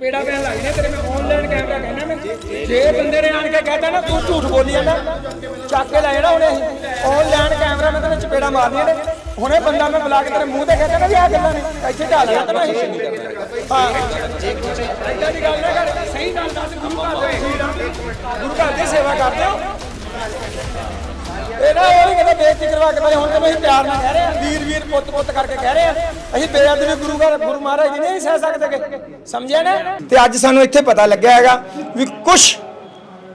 ਚਪੇੜਾ ਪੈਣ ਲੱਗ ਨੇ ਤੇਰੇ ਮੈਂ ਆਨਲਾਈਨ ਕੈਮਰਾ ਕਹਿਣਾ ਮੈਂ। ਜੇ ਬੰਦੇ ਨੇ ਆਣ ਕੇ ਕਹਤਾ ਨਾ ਤੂੰ ਝੂਠ ਬੋਲੀ ਜਾਂਦਾ। ਚੱਕ ਕੇ ਲੈ ਜਾਣਾ ਉਹਨੇ ਆਨਲਾਈਨ ਕੈਮਰਾ ਮੈਂ ਤੈਨੂੰ ਚਪੇੜਾ ਮਾਰਨੀਆਂ ਨੇ। ਹੁਣੇ ਬੰਦਾ ਮੈਂ ਬੁਲਾ ਕੇ ਤੇਰੇ ਮੂੰਹ ਤੇ ਕਹਤਾ ਨਾ ਵੀ ਆ ਗੱਲਾਂ ਨੇ। ਇੱਥੇ ਢਾਲ ਲਿਆ ਤਾਂ ਮੈਂ ਹਾਂ। ਏਦਾਂ ਦੀ ਗੱਲ ਨਾ ਕਰ। ਸਹੀ ਗੱਲ ਦੱਸ ਗੁਰੂ ਘਰ ਦੇ ਗੁਰੂ ਘਰ ਦੀ ਸੇਵਾ ਕਰਦੇ ਹੋ ਇਹ ਨਾ ਇਹ ਨਹੀਂ ਕਹਿੰਦੇ ਬੇਇੱਜ਼ਤੀ ਕਰਵਾ ਕੇ ਭਾਈ, ਹੁਣ ਤਾਂ ਅਸੀਂ ਪਿਆਰ ਨਾਲ ਕਹਿ ਰਹੇ ਵੀਰ ਵੀਰ ਪੁੱਤ ਪੁੱਤ ਕਰਕੇ ਕਹਿ ਰਹੇ ਆ। ਅਸੀਂ ਬੇਅਦਬੀ ਗੁਰੂ ਘਰ, ਗੁਰੂ ਮਹਾਰਾਜ ਜੀ ਨਹੀਂ ਸਹਿ ਸਕਦੇ ਸਮਝਿਆ ਨਾ? ਤੇ ਅੱਜ ਸਾਨੂੰ ਇੱਥੇ ਪਤਾ ਲੱਗਿਆ ਹੈਗਾ ਵੀ ਕੁਛ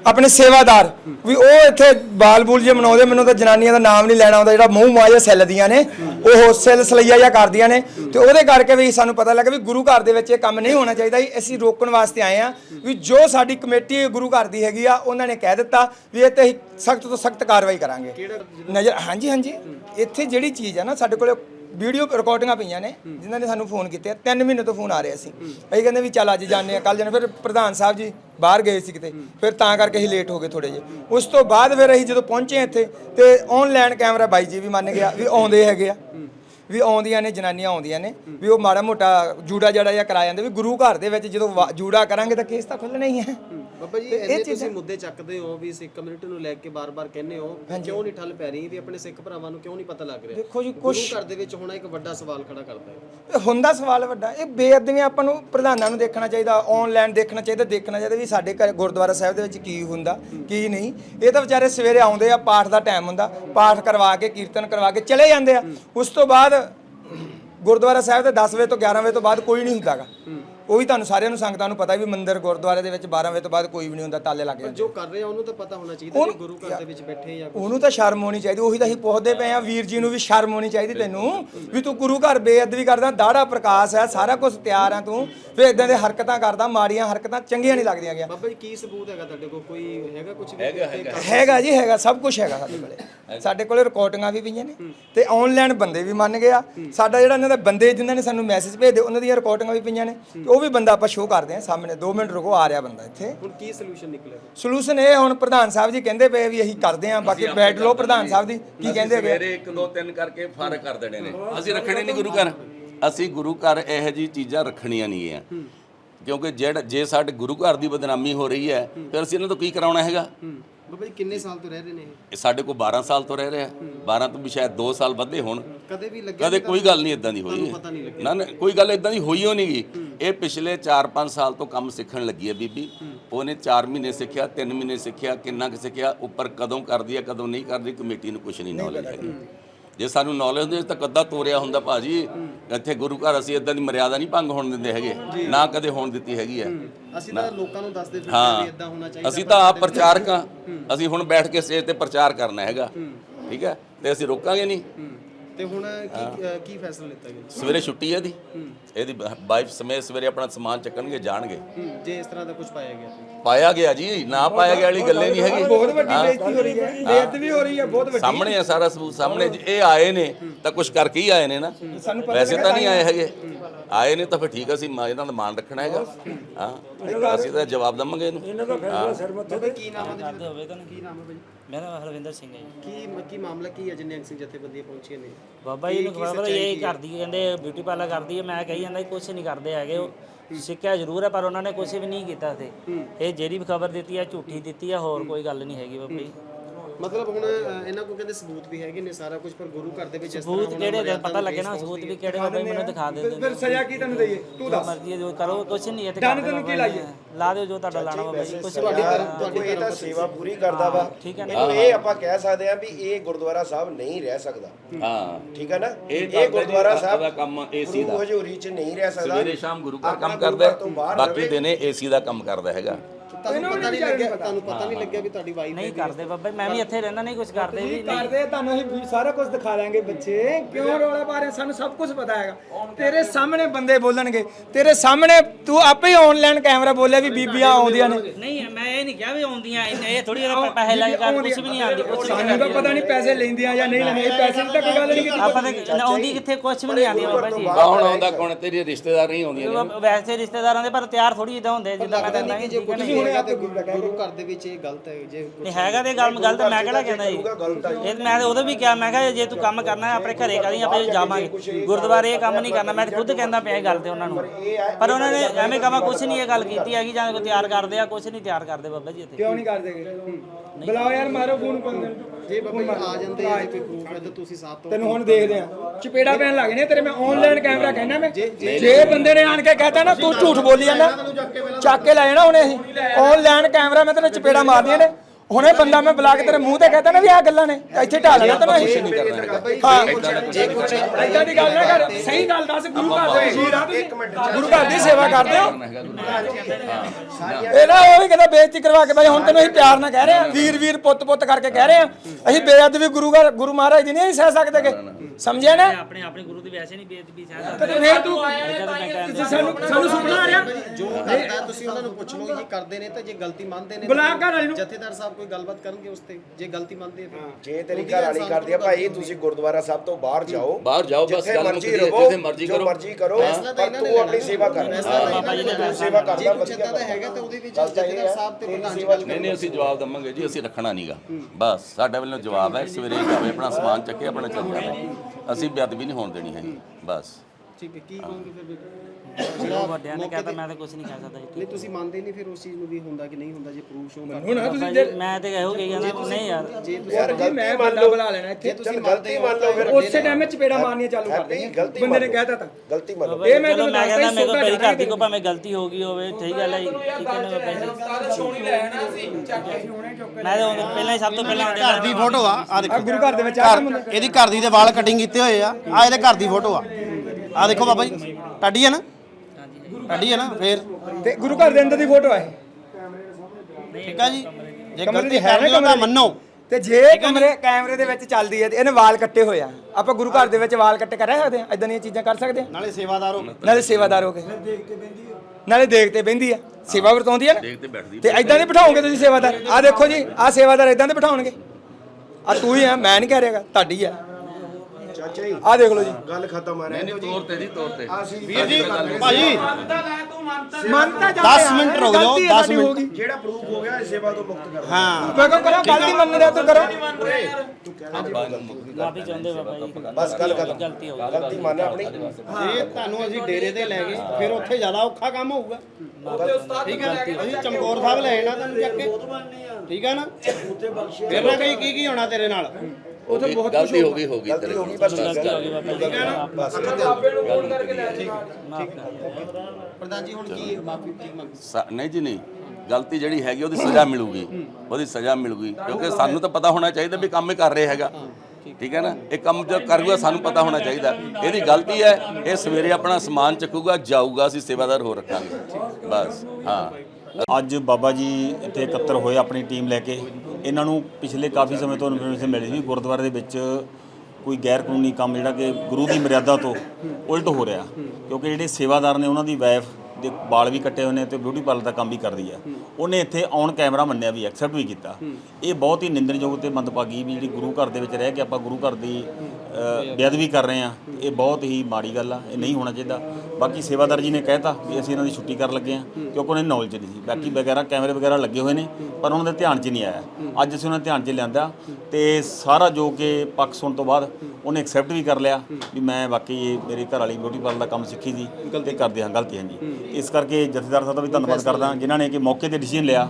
ਆਪਣੇ ਸੇਵਾਦਾਰ। ਵੀ ਉਹ ਇੱਥੇ ਬਾਲ ਬੂਲ ਜੇ ਮਨਾਉਂਦੇ ਮੈਨੂੰ ਤਾਂ ਜਨਾਨੀਆਂ ਦਾ ਨਾਮ ਨਹੀਂ ਲੈਣਾ ਆਉਂਦਾ ਜਿਹੜਾ ਮੂੰਹ ਮਾਇਆ ਸੈੱਲਦੀਆਂ ਨੇ ਉਹ ਸੈੱਲ ਸਲਈਆ ਜਾਂ ਕਰਦੀਆਂ ਨੇ। ਤੇ ਉਹਦੇ ਕਰਕੇ ਵੀ ਸਾਨੂੰ ਪਤਾ ਲੱਗਾ ਵੀ ਗੁਰੂ ਘਰ ਦੇ ਵਿੱਚ ਇਹ ਕੰਮ ਨਹੀਂ ਹੋਣਾ ਚਾਹੀਦਾ ਜੀ। ਅਸੀਂ ਰੋਕਣ ਵਾਸਤੇ ਆਏ ਆ ਵੀ ਜੋ ਸਾਡੀ ਕਮੇਟੀ ਗੁਰੂ ਘਰ ਦੀ ਹੈਗੀ ਆ ਉਹਨਾਂ ਨੇ ਕਹਿ ਦਿੱਤਾ ਵੀ ਇਹ ਤੇ ਸਖਤ ਤੋਂ ਸਖਤ ਕਾਰਵਾਈ ਕਰਾਂਗੇ। ਨਜ਼ਰ ਹਾਂਜੀ ਹਾਂਜੀ। ਇੱਥੇ ਜਿਹੜੀ ਚੀਜ਼ ਆ ਨਾ ਸਾਡੇ ਕੋਲੇ ਵੀਡੀਓ ਰਿਕਾਰਡਿੰਗਾਂ ਪਈਆਂ ਨੇ ਜਿਨ੍ਹਾਂ ਨੇ ਸਾਨੂੰ ਫੋਨ ਕੀਤੇ। ਆ। ਤਿੰਨ ਮਹੀਨੇ ਤੋਂ ਫੋਨ ਆ ਰਹੇ ਸੀ। ਅਸੀਂ ਕਹਿੰਦੇ ਵੀ ਚੱਲ ਅੱਜ ਜਾਂਦੇ ਆ ਕੱਲ ਜਾਣੇ ਫਿਰ ਪ੍ਰਧਾਨ ਸਾਹਿਬ ਜੀ ਬਾਹਰ ਗਏ ਸੀ ਕਿਤੇ। ਫਿਰ ਤਾਂ ਕਰਕੇ ਅਸੀਂ ਲੇਟ ਹੋ ਗਏ ਥੋੜੇ ਜਿਹੇ। ਉਸ ਤੋਂ ਬਾਅਦ ਫਿਰ ਅਸੀਂ ਜਦੋਂ ਪਹੁੰਚੇ ਇੱਥੇ ਤੇ ਆਨਲਾਈਨ ਕੈਮਰਾ ਬਾਈ ਜੀ ਵੀ ਮੰਨ ਗਿਆ ਵੀ ਆਉਂਦੇ ਹੈਗੇ ਆ। ਵੀ ਆਉਂਦੀਆਂ ਨੇ ਜਨਾਨੀਆਂ ਆਉਂਦੀਆਂ ਨੇ। ਵੀ ਉਹ ਮਾੜਾ ਮੋਟਾ ਜੂੜਾ ਜੜਾ ਜਿਹਾ ਕਰਾ ਜਾਂਦੇ। ਵੀ ਗੁਰੂ ਘਰ ਦੇ ਵਿੱਚ ਜਦੋਂ ਜੂੜਾ ਕਰਾਂਗੇ ਤਾਂ ਕੇਸ ਤਾਂ ਖੁੱਲਣਾ ਹੀ। ਹੈ। ਬਾਬਾ ਜੀ ਇੰਨੇ ਤੁਸੀਂ ਮੁੱਦੇ ਚੱਕਦੇ ਹੋ ਵੀ ਸਿੱਖ ਕਮਿਊਨਿਟੀ ਨੂੰ ਲੈ ਕੇ ਬਾਰ-ਬਾਰ ਕਹਿੰਦੇ ਹੋ ਕਿਉਂ ਨਹੀਂ ਠੱਲ ਪੈ ਰਹੀ ਵੀ ਆਪਣੇ ਸਿੱਖ ਭਰਾਵਾਂ ਨੂੰ ਕਿਉਂ ਨਹੀਂ ਪਤਾ ਲੱਗ ਰਿਹਾ? ਦੇਖੋ ਜੀ ਕੁਛ ਘਰ ਦੇ ਵਿੱਚ ਹੋਣਾ ਇੱਕ ਵੱਡਾ ਸਵਾਲ ਖੜਾ ਕਰਦਾ ਹੈ। ਇਹ ਹੁੰਦਾ ਸਵਾਲ ਵੱਡਾ ਇਹ ਬੇਅਦਬੀਆਂ ਆਪਾਂ ਨੂੰ ਪ੍ਰਧਾਨਾਂ ਨੂੰ ਦੇਖਣਾ ਚਾਹੀਦਾ ਆਨਲਾਈਨ ਦੇਖਣਾ ਚਾਹੀਦਾ ਦੇਖਣਾ ਚਾਹੀਦਾ ਵੀ ਸਾਡੇ ਘਰ ਗੁਰਦੁਆਰਾ ਸਾਹਿਬ ਦੇ ਵਿੱਚ ਕੀ ਹੁੰਦਾ ਕੀ ਨਹੀਂ। ਇਹ ਤਾਂ ਵਿਚਾਰੇ ਸਵੇਰੇ ਆਉਂਦੇ ਆ ਪਾਠ ਦਾ ਟਾਈਮ ਹੁੰਦਾ ਪਾਠ ਕਰਵਾ ਕੇ ਕੀਰਤਨ ਕਰਵਾ ਕੇ ਚਲੇ ਜਾਂਦੇ ਆ। ਉਸ ਤੋਂ ਬਾਅਦ ਗੁਰਦੁਆਰਾ ਸਾਹਿਬ ਦੇ 10 ਵਜੇ ਤੋਂ 11 ਵਜੇ ਤੋਂ ਬਾਅਦ ਕੋਈ ਨਹੀਂ ਹੁੰਦਾਗਾ ਉਹ ਵੀ ਤੁਹਾਨੂੰ ਸਾਰਿਆਂ ਨੂੰ ਸੰਗਤਾਂ ਨੂੰ ਪਤਾ ਵੀ ਮੰਦਿਰ ਗੁਰਦੁਆਰੇ ਦੇ ਵਿੱਚ 12 ਵਜੇ ਤੋਂ ਬਾਅਦ ਕੋਈ ਵੀ ਨਹੀਂ ਹੁੰਦਾ ਤਾਲੇ ਲੱਗ ਜਾਂਦੇ ਜੋ ਕਰ ਰਹੇ ਆ ਉਹਨੂੰ ਤਾਂ ਪਤਾ ਹੋਣਾ ਚਾਹੀਦਾ ਕਿ ਗੁਰੂ ਘਰ ਦੇ ਵਿੱਚ ਬੈਠੇ ਜਾਂ ਉਹਨੂੰ ਤਾਂ ਸ਼ਰਮ ਹੋਣੀ ਚਾਹੀਦੀ ਉਹੀ ਤਾਂ ਅਸੀਂ ਪੁੱਛਦੇ ਪਏ ਆ ਵੀਰ ਜੀ ਨੂੰ ਵੀ ਸ਼ਰਮ ਹੋਣੀ ਚਾਹੀਦੀ ਤੈਨੂੰ ਵੀ ਤੂੰ ਗੁਰੂ ਘਰ ਬੇਅਦਬੀ ਕਰਦਾ ਦਾੜਾ ਪ੍ਰਕਾਸ਼ ਹੈ ਸਾਰਾ ਕੁਝ ਤਿਆਰ ਆ ਤੂੰ ਵੀ ਇਦਾਂ ਦੇ ਹਰਕਤਾਂ ਕਰਦਾ ਮਾੜੀਆਂ ਹਰਕਤਾਂ ਚੰਗੀਆਂ ਨਹੀਂ ਲੱਗਦੀਆਂ ਗਿਆ ਬਾਬਾ ਜੀ ਕੀ ਸਬੂਤ ਹੈਗਾ ਤੁਹਾਡੇ ਕੋਲ? ਕੋਈ ਹੈਗਾ ਕੁਝ ਵੀ? ਹੈਗਾ ਜੀ ਹੈਗਾ ਸਭ ਕੁਝ ਹੈਗਾ ਸਾਡੇ ਕੋਲੇ। ਸਾਡੇ ਕੋਲੇ ਰਿਕਾਰਡਿੰਗਾਂ ਵੀ ਪਈਆਂ ਨੇ ਤੇ ਆਨਲਾਈਨ ਬੰਦੇ ਵੀ ਮੰਨ ਗਏ ਆ ਸਾਡਾ ਜਿਹੜਾ ਇਹਨਾਂ ਦਾ ਬੰਦੇ ਜਿਨ੍ਹਾਂ ਨੇ ਸਾਨੂੰ ਮੈਸੇਜ ਭੇਜਦੇ ਉਹਨਾਂ ਦੀਆਂ ਰਿਕਾਰਡਿੰਗਾਂ ਵੀ ਪਈਆਂ ਨੇ। ਤੇ ਉਹ ਵੀ ਬੰਦਾ ਆਪਾਂ ਸ਼ੋਅ ਕਰਦੇ ਆ ਸਾਹਮਣੇ 2 ਮਿੰਟ ਰੁਕੋ ਆ ਰਿਹਾ ਬੰਦਾ ਇੱਥੇ। ਹੁਣ ਕੀ ਸੋਲੂਸ਼ਨ ਨਿਕਲੇਗਾ ਸੋਲੂਸ਼ਨ ਇਹ ਹੁਣ ਪ੍ਰਧਾਨ ਸਾਹਿਬ ਜੀ ਕਹਿੰਦੇ ਪਏ ਵੀ ਅਸੀਂ ਕਰਦੇ ਆ ਬਾਕੀ ਬੈਠ ਲਓ ਪ੍ਰਧਾਨ ਸਾਹਿਬ ਦੀ ਕੀ ਕਹਿੰਦੇ ਹੈਗੇ ਸਵੇਰੇ 1 2 3 ਕਰਕੇ ਫ਼ਰਕ ਕਰ ਦੇਣੇ ਨੇ। ਅਸੀਂ ਰੱਖਣੇ ਨਹੀਂ ਗੁਰੂ ਘਰ। ਅਸੀਂ ਗੁਰੂ ਘਰ ਇਹੋ ਜੀ ਚੀਜ਼ਾਂ ਰੱਖਣੀਆਂ ਨਹੀਂ ਆ ਕਿਉਂਕਿ ਜਿਹੜਾ ਜੇ ਸਾਡੇ ਗੁਰੂ ਘਰ ਦੀ ਬਦਨਾਮੀ ਹੋ ਰਹੀ ਹੈ ਫਿਰ ਅਸੀਂ ਇਹਨਾਂ ਤੋਂ ਕੀ ਕਰਾਉਣਾ ਹੈਗਾ? ਬਾਬਾ ਜੀ ਕਿੰਨੇ ਸਾਲ ਤੋਂ ਰਹਿ ਰਹੇ ਨੇ ਇਹ? ਇਹ ਸਾਡੇ ਕੋਲ 12 ਸਾਲ ਤੋਂ ਰਹਿ ਰਿਹਾ 12 ਤੋਂ ਵੀ ਸ਼ਾਇਦ 2 ਸਾਲ ਵੱਧੇ ਹੋਣ। ਕਦੇ ਵੀ ਲੱਗਿਆ ਕਦੇ ਕੋਈ ਗੱਲ ਨਹੀਂ ਇਦਾਂ ਦੀ ਹੋਈ। ਪਤਾ ਨਹੀਂ ਲੱਗਿਆ। ਨਾ ਨਾ ਕੋਈ ਗੱਲ ਇਦਾਂ ਦੀ ਹੋਈ ਹੋ ਨਹੀਂ ਗਈ ਇਹ ਪਿਛਲੇ 4-5 ਸਾਲ ਤੋਂ ਕੰਮ ਸਿੱਖਣ ਲੱਗੀ ਹੈ ਬੀਬੀ। ਉਹਨੇ 4 ਮਹੀਨੇ ਸਿੱਖਿਆ 3 ਮਹੀਨੇ ਸਿੱਖਿਆ ਕਿੰਨਾ ਕੁ ਸਿੱਖਿਆ ਉੱਪਰ ਕਦੋਂ ਕਰਦੀ ਹੈ ਕਦੋਂ ਨਹੀਂ ਕਰਦੀ ਕਮੇਟੀ ਨੂੰ ਕੁਝ ਨਹੀਂ ਨੌਲੇਜ ਹੈਗੀ। ਜੇ ਸਾਨੂੰ ਨੌਲੇਜ ਹੁੰਦੀ ਤਾਂ ਕੱਦਾ ਤੋਰਿਆ ਹੁੰਦਾ ਭਾਜੀ। ਇੱਥੇ ਗੁਰੂ ਘਰ ਅਸੀਂ ਇਦਾਂ ਦੀ ਮਰਿਆਦਾ ਨਹੀਂ ਭੰਗ ਹੋਣ ਦਿੰਦੇ ਹੈਗੇ। ਨਾ ਕਦੇ ਹੋਣ ਦਿੱਤੀ ਹੈਗੀ ਹੈ। ਅਸੀਂ ਤਾਂ ਲੋਕਾਂ ਨੂੰ ਦੱਸਦੇ ਵੀ ਇਦਾਂ ਹੋਣਾ ਚਾਹੀਦਾ ਅਸੀਂ ਤਾਂ ਆਪ ਪ੍ਰਚਾਰਕ ਹਾਂ। ਅਸੀਂ ਹੁਣ ਬੈਠ ਕੇ ਸਟੇਜ ਤੇ ਪ੍ਰਚਾਰ ਕਰਨਾ ਹੈਗਾ। ਠੀਕ ਹੈ। ਤੇ ਅਸੀਂ ਰੋਕਾਂਗੇ ਨਹੀਂ। ਤੇ ਹੁਣ ਕੀ ਅ, ਕੀ ਫੈਸਲਾ ਲਿੱਤਾ ਗਿਆ? ਸਵੇਰੇ ਛੁੱਟੀ ਹੈ ਇਹਦੀ। ਇਹਦੀ ਵਾਈਫ ਸਮੇਤ ਸਵੇਰੇ ਆਪਣਾ ਸਮਾਨ ਚੱਕਣਗੇ ਜਾਣਗੇ। ਹੂੰ, ਜੇ ਇਸ ਤਰ੍ਹਾਂ ਦਾ ਕੁਝ ਪਾਇਆ ਗਿਆ ਤੇ। ਪਾਇਆ ਗਿਆ ਜੀ ਨਾ ਪਾਇਆ ਗਿਆ ਵਾਲੀ ਗੱਲੇ ਨਹੀਂ ਹੈਗੀ। ਬਹੁਤ ਵੱਡੀ ਬੇਇੱਜ਼ਤੀ ਹੋ ਰਹੀ ਹੈ ਬੇਇੱਜ਼ਤੀ ਹੋ ਰਹੀ ਹੈ ਬਹੁਤ ਵੱਡੀ। ਸਾਹਮਣੇ ਆ ਸਾਰਾ ਸਬੂਤ ਸਾਹਮਣੇ ਜੀ, ਇਹ ਆਏ ਨੇ ਤਾਂ ਕੁਝ ਕਰਕੇ ਹੀ ਆਏ ਨੇ ਨਾ? ਵੈਸੇ ਤਾਂ ਨਹੀਂ ਆਏ ਹੈਗੇ। ਆਏ ਨੇ ਤਾਂ ਫਿਰ ਠੀਕ ਆ, ਅਸੀਂ ਮਾ- ਇਹਨਾਂ ਦਾ ਮਾਨ ਰੱਖਣਾ ਹੈਗਾ। ਹਾਂ। ਅਸੀਂ ਤਾਂ ਜਵਾਬ ਦਵਾਂਗੇ ਇਹਨੂੰ। ਬਾਬਾ ਕੀ ਨਾਮ ਹੈ ਜੀ? ਹੋਵੇ ਤਾਂ ਕੀ ਨਾਮ ਹੈ ਭਾਈ ਮੇਰਾ ਹਰਵਿੰਦਰ ਸਿੰਘ ਹੈ ਜੀ। ਕੀ ਕੀ ਮਾਮਲਾ ਕੀ ਹੈ ਜਿੰਨੇ ਸਿੰਘ ਜਥੇਬੰਦੀਆਂ ਪਹੁੰਚੀਆਂ ਨੇ? ਬਾਬਾ ਜੀ ਨੂੰ ਖਬਰ ਇਹ ਕਰਦੀ ਹੈ, ਕਹਿੰਦੇ ਬਿਊਟੀ ਪਾਰਲਰ ਕਰਦੀ ਹੈ। ਮੈਂ ਕਹੀ ਜਾਂਦਾ ਕੁਝ ਨਹੀਂ ਕਰਦੇ ਹੈਗੇ ਉਹ। ਸਿੱਖਿਆ ਜ਼ਰੂਰ ਹੈ ਪਰ ਉਹਨਾਂ ਨੇ ਕੁਝ ਵੀ ਨਹੀਂ ਕੀਤਾ ਤੇ ਇਹ ਜਿਹੜੀ ਵੀ ਖਬਰ ਦਿੱਤੀ ਹੈ ਝੂਠੀ ਦਿੱਤੀ ਹੈ ਹੋਰ ਕੋਈ ਗੱਲ ਨਹੀਂ ਹੈਗੀ ਬਾਬਾ ਜੀ। ਮਤਲਬ ਹੁਣ ਇਹਨਾਂ ਕੋਲ ਕਹਿੰਦੇ ਸਬੂਤ ਵੀ ਹੈਗੇ ਨੇ ਸਾਰਾ ਕੁਝ ਪਰ ਗੁਰੂ ਘਰ ਦੇ ਵਿੱਚ ਇਸ ਤਰ੍ਹਾਂ ਸਬੂਤ ਕਿਹੜੇ ਦੇ ਪਤਾ ਲੱਗੇ ਨਾ ਸਬੂਤ ਵੀ ਕਿਹੜੇ ਜੀ ਮੈਨੂੰ ਦਿਖਾ ਦਿੰਦੇ ਫਿਰ ਸਜ਼ਾ ਕੀ ਤੈਨੂੰ ਦਈਏ? ਤੂੰ ਦੱਸ। ਮਰਜ਼ੀ ਹੈ ਜੋ ਕਰੋ ਕੁਝ ਨਹੀਂ ਇੱਥੇ ਦੰਡ ਕਰਦੇ ਤੈਨੂੰ ਕੀ ਲਾਈਏ? ਲਾ ਦਿਓ ਜੋ ਤੁਹਾਡਾ ਲਾਣਾ ਜੀ ਕੁਝ ਤੁਹਾਡੀ ਤੁਹਾਡੀ ਇਹ ਤਾਂ ਸੇਵਾ ਪੂਰੀ ਕਰਦਾ ਵਾ। ਠੀਕ ਹੈ ਨਾ। ਇਹਨੂੰ ਇਹ ਆਪਾਂ ਕਹਿ ਸਕਦੇ ਆ ਵੀ ਇਹ ਗੁਰਦੁਆਰਾ ਸਾਹਿਬ ਨਹੀਂ ਰਹਿ ਸਕਦਾ। ਹਾਂ। ਠੀਕ ਹੈ ਨਾ? ਇਹ ਗੁਰਦੁਆਰਾ ਸਾਹਿਬ ਦਾ ਕੰਮ AC ਦਾ। ਗੁਰੂ ਹਜ਼ੂਰੀ 'ਚ ਨਹੀਂ ਰਹਿ ਸਕਦਾ। ਸਵੇਰੇ ਸ਼ਾਮ ਗੁਰੂ ਘਰ ਕੰਮ ਕਰਦਾ ਤੋਂ ਬਾਕੀ। ਦਿਨੇ ਏਸੀ ਦਾ ਕੰਮ ਕਰਦਾ ਹੈਗਾ। ਤੁਹਾਨੂੰ ਪਤਾ ਨਹੀਂ ਲੱਗਿਆ ਤੁਹਾਨੂੰ ਪਤਾ ਨਹੀਂ ਲੱਗਿਆ ਵੀ ਤੁਹਾਡੀ ਵਾਈਫ ਨਹੀਂ ਕਰਦੇ ਬਾਬਾ ਜੀ, ਮੈਂ ਵੀ ਇੱਥੇ ਰਹਿੰਦਾ ਨਹੀਂ ਕੁਝ ਕਰਦੇ ਵੀ ਨਹੀਂ। ਕਰਦੇ ਤੁਹਾਨੂੰ ਅਸੀਂ ਵੀ ਸਾਰਾ ਕੁਝ ਦਿਖਾ ਦਾਂਗੇ ਬੱਚੇ। ਕਿਉਂ ਰੌਲਾ ਪਾ ਰਹੇ ਸਾਨੂੰ ਸਭ ਕੁਝ ਪਤਾ ਹੈਗਾ। ਤੇਰੇ ਸਾਹਮਣੇ ਬੰਦੇ ਬੋਲਣਗੇ। ਤੇਰੇ ਸਾਹਮਣੇ ਤੂੰ ਆਪੇ ਹੀ ਆਨਲਾਈਨ ਕੈਮਰਾ ਬੋਲਿਆ ਵੀ ਬੀਬੀਆਂ ਆਉਂਦੀਆਂ ਨੇ। ਨਹੀਂ ਮੈਂ ਇਹ ਨਹੀਂ ਕਿਹਾ ਵੀ ਆਉਂਦੀਆਂ ਇਹ ਇਹ ਥੋੜੀ ਜਿਹੀ ਪੈਸੇ ਲੱਗ ਕਰ ਕੁਝ ਵੀ ਨਹੀਂ ਆਉਂਦੀ ਕੁਝ ਸਾਨੂੰ ਤਾਂ ਪਤਾ ਨਹੀਂ ਪੈਸੇ ਲੈਂਦੀਆਂ ਜਾਂ ਨਹੀਂ ਲੈਂਦੀਆਂ। ਇਹ ਪੈਸੇ ਦੀ ਤਾਂ ਕੋਈ ਗੱਲ ਨਹੀਂ ਕੀਤੀ। ਆਪਾਂ ਤਾਂ ਆਉਂਦੀ ਕਿੱਥੇ ਕੁਝ ਵੀ ਨਹੀਂ ਆਉਂਦੀ ਬਾਬਾ ਜੀ। ਕੌਣ ਆਉਂਦਾ ਕੌਣ ਤੇਰੀ ਰਿਸ਼ਤੇਦਾਰ ਨਹੀਂ ਆਉਂਦੀਆਂ ਨੇ। ਵੈਸੇ ਰਿਸ਼ਤੇਦਾਰਾਂ ਦੇ ਪਰ ਤਿਆਰ ਥੋੜੀ ਜਿਹਾ ਹੁੰਦੇ ਜਿੱਦਾਂ ਮੈਂ ਕਹਿੰਦਾ ਤੁਸੀਂ ਹੁਣੇ ਹੈਗਾ ਤੇ ਗੁਰੂ ਘਰ ਦੇ ਵਿੱਚ ਇਹ ਗਲਤ ਹੈ ਜੇ ਨਹੀਂ ਹੈਗਾ ਤੇ ਗੱਲ ਗਲਤ ਮੈਂ ਕਿਹੜਾ ਕਹਿੰਦਾ ਜੀ? ਇਹ ਮੈਂ ਉਦੋਂ ਵੀ ਕਿਹਾ ਮੈਂ ਕਿਹਾ ਜੇ ਤੂੰ ਕੰਮ ਕਰਨਾ ਹੈ ਆਪਣੇ ਘਰੇ ਕਰੀ ਆਪੇ ਜਾਵਾਂਗੇ। ਗੁਰਦੁਆਰੇ ਇਹ ਕੰਮ ਨਹੀਂ ਕਰਨਾ ਮੈਂ ਤਾਂ ਖੁਦ ਕਹਿੰਦਾ ਪਿਆ ਇਹ ਗੱਲ ਤੇ ਉਹਨਾਂ ਨੂੰ। ਪਰ ਉਹਨਾਂ ਨੇ ਐਵੇਂ ਕਮਾ ਕੁਝ ਨਹੀਂ ਇਹ ਗੱਲ ਕੀਤੀ ਹੈਗੀ ਜਾਂ ਕੋਈ ਤਿਆਰ ਕਰਦੇ ਆ ਕੁਝ ਨਹੀਂ ਤਿਆਰ ਕਰਦੇ ਬਾਬਾ ਜੀ ਇੱਥੇ। ਕਿਉਂ ਨਹੀਂ ਕਰਦੇਗੇ ਬੁਲਾਓ ਯਾਰ ਮਾਰੋ ਫੋਨ ਬੰਦੇ ਨੂੰ। ਜੇ ਬਾਬਾ ਜੀ ਆ ਜਾਂਦੇ ਆ ਕੋਈ ਪ੍ਰੂਫ ਹੈ ਤਾਂ ਤੁਸੀਂ ਸਾਥ ਤੋਂ ਤੈਨੂੰ ਹੁਣ ਦੇਖਦੇ ਆ। ਚਪੇੜਾ ਪੈਣ ਲੱਗ ਨੇ ਤੇਰੇ ਮੈਂ ਆਨਲਾਈਨ ਕੈਮਰਾ ਕਹਿਣਾ ਮੈਂ। ਜੇ ਬੰਦੇ ਨੇ ਆਣ ਕੇ ਕਹਤਾ ਨਾ ਤੂੰ ਝੂਠ ਬੋਲੀ ਜਾਂਦਾ। ਚੱਕ ਕੇ ਲੈ ਜਾਣਾ ਹੁਣੇ ਅਸੀਂ। ਆਨਲਾਈਨ ਕੈਮਰਾ ਮੈਂ ਤੈਨੂੰ ਚਪੇੜਾ ਮਾਰਦੀਆਂ ਨੇ। ਹੁਣੇ ਬੰਦਾ ਮੈਂ ਬੁਲਾ ਕੇ ਤੇਰੇ ਮੂੰਹ ਤੇ ਕਹਤਾ ਨਾ ਵੀ ਆਹ ਗੱਲਾਂ ਨੇ ਇੱਥੇ ਢਾਲ ਲੈਣਾ ਤੈਨੂੰ ਅਸੀਂ ਹਾਂ। ਜੇ ਕੁਛ ਏਦਾਂ ਦੀ ਗੱਲ ਨਾ ਕਰ ਸਹੀ ਗੱਲ ਦੱਸ ਗੁਰੂ ਘਰ ਦੇ ਵਜ਼ੀਰ ਆ ਤੁਸੀਂ। ਗੁਰੂ ਘਰ ਦੀ ਸੇਵਾ ਕਰਦੇ ਹੋ? ਇਹ ਨਾ ਉਹ ਵੀ ਕਹਿੰਦਾ ਬੇਇੱਜ਼ਤੀ ਕਰਵਾ ਕੇ ਭਾਈ ਹੁਣ ਤੈਨੂੰ ਅਸੀਂ ਪਿਆਰ ਨਾਲ ਕਹਿ ਰਹੇ ਆ ਵੀਰ ਵੀਰ ਪੁੱਤ ਪੁੱਤ ਕਰਕੇ ਕਹਿ ਰਹੇ ਆ ਅਸੀਂ ਬੇਅਦਬੀ ਗੁਰੂ ਘਰ ਗੁਰੂ ਮਹਾਰਾਜ ਦੀ ਨਹੀਂ ਸਹਿ ਸਕਦੇਗੇ ਸਮਝਿਆ ਨਾ? ਆਪਣੇ ਆਪਣੇ ਗੁਰੂ ਦੀ ਵੈਸੇ ਨਹੀਂ ਬੇਇੱਜ਼ਤੀ ਸਹਿ ਤੇ ਫੇਰ ਤੂੰ ਸਾਨੂੰ ਸਾਨੂੰ ਸੁਪਨਾ ਆ ਰਿਹਾ। ਜੋ ਕਰਦਾ ਤੁਸੀਂ ਉਹਨਾਂ ਨੂੰ ਪੁੱਛ ਲਓ ਜੀ ਕਰਦੇ ਨੇ ਤਾਂ ਜੇ ਗਲਤੀ ਮੰਨਦੇ ਨੇ ਬੁਲਾ ਘਰ ਵਾਲੀ ਨੂੰ। ਜਥੇਦਾਰ ਸਾਹਿਬ ਕੋਈ ਗੱਲਬਾਤ ਕਰਨਗੇ ਉਸ ਤੇ? ਜੇ ਗਲਤੀ ਮੰਨਦੇ ਆ ਜੇ ਤੇਰੀ ਘਰ ਵਾਲੀ ਕਰਦੀ ਆ ਭਾਈ ਤੁਸੀਂ ਗੁਰਦੁਆਰਾ ਸਾਹਿਬ ਤੋਂ ਬਾਹਰ ਜਾਓ। ਬਾਹਰ ਜਾਓ, ਬਸ ਜਿੱਥੇ ਗੱਲ ਮਰਜ਼ੀ ਮੁੱਕਦੀ ਹੈ, ਰਹੋ, ਜਿੱਥੇ ਮਰਜ਼ੀ ਕਰੋ। ਮਰਜ਼ੀ ਕਰੋ ਫੈਸਲਾ ਤਾਂ ਪਰ ਇਹਨਾਂ ਨੇ ਤੂੰ ਆਪਣੀ। ਸੇਵਾ ਕਰ ਫੈਸਲਾ ਤਾਂ ਬਾਬਾ ਜੀ ਨੇ ਤੂੰ ਸੇਵਾ ਜੇ ਕਰਦਾ ਕੋਈ ਵਧੀਆ ਚੱਦਾ ਤਾਂ ਹੈਗਾ ਤਾਂ ਉਹਦੇ ਵਿੱਚ ਗੱਲ ਤਾਂ ਇਹ ਜਥੇਦਾਰ ਹੈ, ਸਾਹਿਬ ਤੇ ਤੇਰੀ ਪ੍ਰਧਾਨ ਜੀ ਸੇਵਾ ਗੱਲ ਨਹੀਂ ਨਹੀਂ ਅਸੀਂ ਜਵਾਬ ਦਵਾਂਗੇ ਜੀ ਅਸੀਂ ਰੱਖਣਾ ਨਹੀਂਗਾ ਬਸ ਸਾਡੇ ਵੱਲੋਂ ਜਵਾਬ ਹੈ ਸਵੇਰੇ ਹੀ ਜਾਵੇ ਆਪਣਾ ਸਮਾਨ ਚੱਕੇ ਆਪਣਾ ਚੱਲ ਜਾਵੇ। ਅਸੀਂ ਬੇਅਦਬੀ ਨਹੀਂ ਹੋਣ ਦੇਣੀ ਹੈਗੀ ਬਸ। ਠੀਕ ਹੈ ਕੀ ਕਹੋਗੇ ਫਿਰ ਬੇਟਾ? ਉਹ ਵੱਡਿਆਂ ਨੇ ਕਹਿਤਾ ਮੈਂ ਤਾਂ ਕੁਝ ਨਹੀਂ ਕਹਿ ਸਕਦਾ ਜੀ ਨਹੀਂ ਤੁਸੀਂ ਮੰਨਦੇ ਨਹੀਂ ਫਿਰ ਉਸ ਚੀਜ਼ ਨੂੰ ਵੀ ਹੁੰਦਾ ਕਿ ਨਹੀਂ ਹੁੰਦਾ ਜੇ ਪ੍ਰੂਫ ਸ਼ੋ ਹੁਣ ਜੀ, ਮੈਂ ਤੇ ਇਹੋ ਕਹੀ ਜਾਂਦਾ ਨਹੀਂ ਯਾਰ। ਜੇ ਤੁਸੀਂ ਯਾਰ ਗਲਤੀ ਮੈਂ ਮੰਨ ਬੰਦਾ ਲਓ ਬੁਲਾ ਲੈਣਾ ਇੱਥੇ ਚੱਲ ਗਲਤੀ ਮੰਨ ਲਓ ਫਿਰ ਉਸੇ ਟਾਈਮ ਵਿੱਚ ਚਪੇੜਾ ਮਾਰਨੀਆਂ ਚਾਲੂ ਕਰ ਹੈਪੀ ਦੇਣੀਆਂ। ਗਲਤੀ ਬੰਦੇ ਨੇ ਕਹਿਤਾ ਤਾਂ। ਗਲਤੀ ਮੰਨ ਲਓ। ਬਾਬਾ ਜੀ, ਚਲੋ ਮੈਂ ਕਹਿੰਦਾ ਮੇਰੇ ਕੋਲ ਮੇਰੀ ਘਰ ਦੀ ਕੋ ਭਾਵੇਂ ਗਲਤੀ ਹੋ ਗਈ ਹੋਵੇ ਠੀਕ ਗੱਲ ਹੈ ਜੀ ਠੀਕ ਹੈ ਨਾ ਬਾਬਾ ਜੀ ਮੈਂ ਤਾਂ ਉਦੋਂ ਪਹਿਲਾਂ ਹੀ ਸਭ ਤੋਂ ਪਹਿਲਾਂ ਆਉਂਦੇ ਘਰ ਦੀ ਫੋਟੋ ਆ ਆ ਦੇਖੋ। ਗੁਰੂ ਘਰ ਦੇ ਵਿੱਚ ਆ ਇਹਦੀ ਘਰ ਦੀ ਦੇ ਵਾਲ ਕਟਿੰਗ ਕੀਤੇ ਹੋਏ ਆ ਆ ਇਹਦੇ ਘਰ ਦੀ ਫੋਟੋ ਆ। ਆ ਦੇਖੋ ਬਾਬਾ ਜੀ ਟੱਡੀ ਆ ਨਾ? ਟੱਡੀ ਆ ਨਾ ਫੇਰ। ਤੇ ਗੁਰੂ ਘਰ ਦੇ ਅੰਦਰ ਦੀ ਫੋਟੋ ਹੈ ਠੀਕ ਆ ਜੀ। ਜੇ ਕਮਰੇ ਗਲਤੀ ਦੀ ਹੈ ਹੈ ਨਾ ਤਾਂ ਕਮਰੇ ਮੰਨੋ। ਤੇ ਜੇ ਕਮਰੇ ਕੈਮਰੇ ਦੇ ਵਿੱਚ ਚੱਲਦੀ ਹੈ ਤੇ ਇਹਨੇ ਵਾਲ ਕੱਟੇ ਹੋਏ ਆ। ਆਪਾਂ ਗੁਰੂ ਘਰ ਦੇ ਵਿੱਚ ਵਾਲ ਕੱਟੇ ਕਰ ਸਕਦੇ ਆ ਇਦਾਂ ਦੀਆਂ ਚੀਜ਼ਾਂ ਕਰ ਸਕਦੇ ਆ ਨਾਲੇ ਸੇਵਾਦਾਰ ਹੋ ਨਾਲੇ ਸੇਵਾਦਾਰ ਹੋ ਕੇ। ਨਾਲੇ ਦੇਖ ਤੇ ਬਹਿੰਦੀ ਆ। ਸੇਵਾ ਵਰਤਾਉਂਦੀ ਆ ਨਾ? ਦੇਖ ਤੇ ਬੈਠਦੀ। ਤੇ ਇਦਾਂ ਦੇ ਬਿਠਾਓਗੇ ਤੁਸੀਂ ਸੇਵਾਦਾਰ? ਆ ਦੇਖੋ ਜੀ ਆ ਸੇਵਾਦਾਰ ਇਦਾਂ ਦੇ ਬਿਠਾਉਣਗੇ। ਆ ਤੂੰ ਹੀ ਆ ਮੈਂ ਨਹੀਂ ਕਹਿ ਰਿਹਾਗਾ ਤੁਹਾਡੀ ਆ। ਚਾਚਾ ਜੀ। ਆ ਦੇਖ ਲਓ ਜੀ। ਗੱਲ ਖਤਮ ਆ ਰਹੀ ਤੋਰ ਤੇ ਜੀ ਤੋਰ ਤੇ। ਵੀਰ ਜੀ ਭਾਜੀ। ਮੰਨਤਾ ਜਾ 10 ਮਿੰਟ ਰੁਕ ਜਾਓ 10 ਮਿੰਟ। ਜਿਹੜਾ ਪ੍ਰੂਫ ਹੋ ਗਿਆ ਸੇਵਾ ਤੋਂ ਮੁਕਤ ਕਰ ਹਾਂ। ਕਹੋ ਕਰੋ ਗਲਤੀ ਮੰਨ ਰਿਹਾ ਤੂੰ ਕਰੋ। ਮਾਫੀ ਚਾਹੁੰਦੇ ਬਾਬਾ ਜੀ। ਬਸ ਗੱਲ ਖਤਮ। ਗਲਤੀ ਹੋ ਗਈ ਗਲਤੀ ਮੰਨ ਆਪਣੀ। ਜੇ ਤੁਹਾਨੂੰ ਅਸੀਂ ਡੇਰੇ ਤੇ ਲੈ ਗਏ ਫਿਰ ਉੱਥੇ ਜ਼ਿਆਦਾ ਔਖਾ ਕੰਮ ਹੋਊਗਾ। ਠੀਕ ਹੈ ਅਸੀਂ ਚਮਕੌਰ ਸਾਹਿਬ ਲੈ ਜਾਣਾ ਤੁਹਾਨੂੰ ਚੱਕ ਕੇ। ਠੀਕ ਹੈ ਨਾ? ਫਿਰ ਨਾ ਕਹੀ ਕੀ ਕੀ ਹੋਣਾ ਤੇਰੇ ਨਾਲ? ਉਥੇ ਬਹੁਤ ਗਲਤੀ ਹੋ ਗਈ ਹੋ ਗਈ ਗਲਤੀ ਤੇਰੇ ਹੋ ਗਈ ਬਸ ਠੀਕ ਗਲਤੀ ਹੈ ਹੋ ਗਈ ਬਾਬਾ ਜੀ ਬਸ ਪ੍ਰਧਾਨ ਜੀ ਹੁਣ ਕੀ ਮਾਫੀ ਮੰਗ ਨਹੀਂ ਜੀ ਨਹੀਂ। ਗਲਤੀ ਜਿਹੜੀ ਹੈਗੀ ਉਹਦੀ ਸਜ਼ਾ ਮਿਲੂਗੀ। ਉਹਦੀ ਸਜ਼ਾ ਮਿਲੂਗੀ। ਕਿਉਂਕਿ ਸਾਨੂੰ ਤਾਂ ਪਤਾ ਹੋਣਾ ਚਾਹੀਦਾ ਵੀ ਕੰਮ ਇਹ ਕਰ ਰਿਹਾ ਹੈਗਾ। ਠੀਕ ਹੈ ਨਾ? ਇਹ ਕੰਮ ਜੋ ਕਰੂਗਾ ਸਾਨੂੰ ਪਤਾ ਹੋਣਾ ਚਾਹੀਦਾ। ਇਹਦੀ ਗਲਤੀ ਹੈ ਇਹ ਸਵੇਰੇ ਆਪਣਾ ਸਮਾਨ ਚੱਕੂਗਾ ਜਾਊਗਾ ਅਸੀਂ ਸੇਵਾਦਾਰ ਹੋ ਰੱਖਾਂਗੇ। ਬਸ ਹਾਂ। ਅੱਜ ਬਾਬਾ ਜੀ ਇੱਥੇ ਇਕੱਤਰ ਹੋਏ ਆਪਣੀ ਟੀਮ ਲੈ ਕੇ। ਇਹਨਾਂ ਨੂੰ ਪਿਛਲੇ ਕਾਫੀ ਸਮੇਂ ਤੋਂ ਇਨਫੋਰਮੇਸ਼ਨ ਮਿਲੀ ਸੀ ਗੁਰਦੁਆਰੇ ਦੇ ਵਿੱਚ ਕੋਈ ਗੈਰ ਕਾਨੂੰਨੀ ਕੰਮ ਜਿਹੜਾ ਕਿ ਗੁਰੂ ਦੀ ਮਰਿਆਦਾ ਤੋਂ ਉਲਟ ਹੋ ਰਿਹਾ। ਕਿਉਂਕਿ ਜਿਹੜੇ ਸੇਵਾਦਾਰ ਨੇ ਉਹਨਾਂ ਦੀ ਵਾਈਫ ਦੇ ਵਾਲ ਵੀ ਕੱਟੇ ਹੋਏ ਨੇ ਤੇ ਬਿਊਟੀ ਪਾਰਲਰ ਦਾ ਕੰਮ ਵੀ ਕਰਦੀ ਆ। ਉਹਨੇ ਇੱਥੇ ਔਨ ਕੈਮਰਾ ਮੰਨਿਆ ਵੀ ਐਕਸੈਪਟ ਵੀ ਕੀਤਾ। ਇਹ ਬਹੁਤ ਹੀ ਨਿੰਦਣਯੋਗ ਤੇ ਮੰਦਭਾਗੀ ਵੀ ਜਿਹੜੀ ਗੁਰੂ ਘਰ ਦੇ ਵਿੱਚ ਰਹਿ ਕੇ ਆਪਾਂ ਗੁਰੂ ਘਰ ਦੀ ਅ, ਬੇਅਦਬੀ ਕਰ ਰਹੇ ਆ। ਇਹ ਬਹੁਤ ਹੀ ਮਾੜੀ ਗੱਲ ਆ ਇਹ ਨਹੀਂ ਹੋਣਾ ਚਾਹੀਦਾ। ਬਾਕੀ ਸੇਵਾਦਾਰ ਜੀ ਨੇ ਕਹਿਤਾ ਵੀ ਅਸੀਂ ਇਹਨਾਂ ਦੀ ਛੁੱਟੀ ਕਰਨ ਲੱਗੇ ਆ ਕਿਉਂਕਿ ਉਹਨਾਂ ਦੀ ਨੌਲੇਜ ਨਹੀਂ ਸੀ। ਬਾਕੀ ਵਗੈਰਾ ਕੈਮਰੇ ਵਗੈਰਾ ਲੱਗੇ ਹੋਏ ਨੇ ਪਰ ਉਹਨਾਂ ਦੇ ਧਿਆਨ 'ਚ ਨਹੀਂ ਆਇਆ। ਅੱਜ ਅਸੀਂ ਉਹਨਾਂ ਦੇ ਧਿਆਨ 'ਚ ਲਿਆਂਦਾ ਤੇ ਸਾਰਾ ਜੋ ਕਿ ਪੱਖ ਸੁਣ ਤੋਂ ਬਾਅਦ ਉਹਨੇ ਐਕਸੈਪਟ ਵੀ ਕਰ ਲਿਆ ਵੀ ਮੈਂ ਬਾਕੀ ਇਹ ਮੇਰੇ ਘਰ ਵਾਲੀ ਬਿਊਟੀ ਪਾਰਲਰ ਦਾ ਕੰਮ ਸਿੱਖੀ ਸੀ ਤੇ ਕਰਦੇ ਹਾਂ ਗਲਤੀ ਹਾਂਜੀ। ਇਸ ਕਰਕੇ ਜਥੇਦਾਰ ਸਾਹਿਬ ਦਾ ਵੀ ਧੰਨਵਾਦ ਕਰਦਾ ਜਿਨ੍ਹਾਂ ਨੇ ਕਿ ਮੌਕੇ ਤੇ ਡਿਸੀਜਨ ਲਿਆ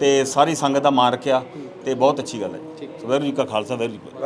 ਤੇ ਸਾਰੀ ਸੰਗਤ ਦਾ ਮਾਣ ਰੱਖਿਆ ਤੇ ਬਹੁਤ ਅੱਛੀ ਗੱਲ ਹੈ। ਜੀ ਵਾਹਿਗੁਰੂ ਜੀ ਕਾ ਖਾਲਸਾ ਵਾਹਿਗੁਰੂ ਜੀ ਕੀ ਫਤਿਹ।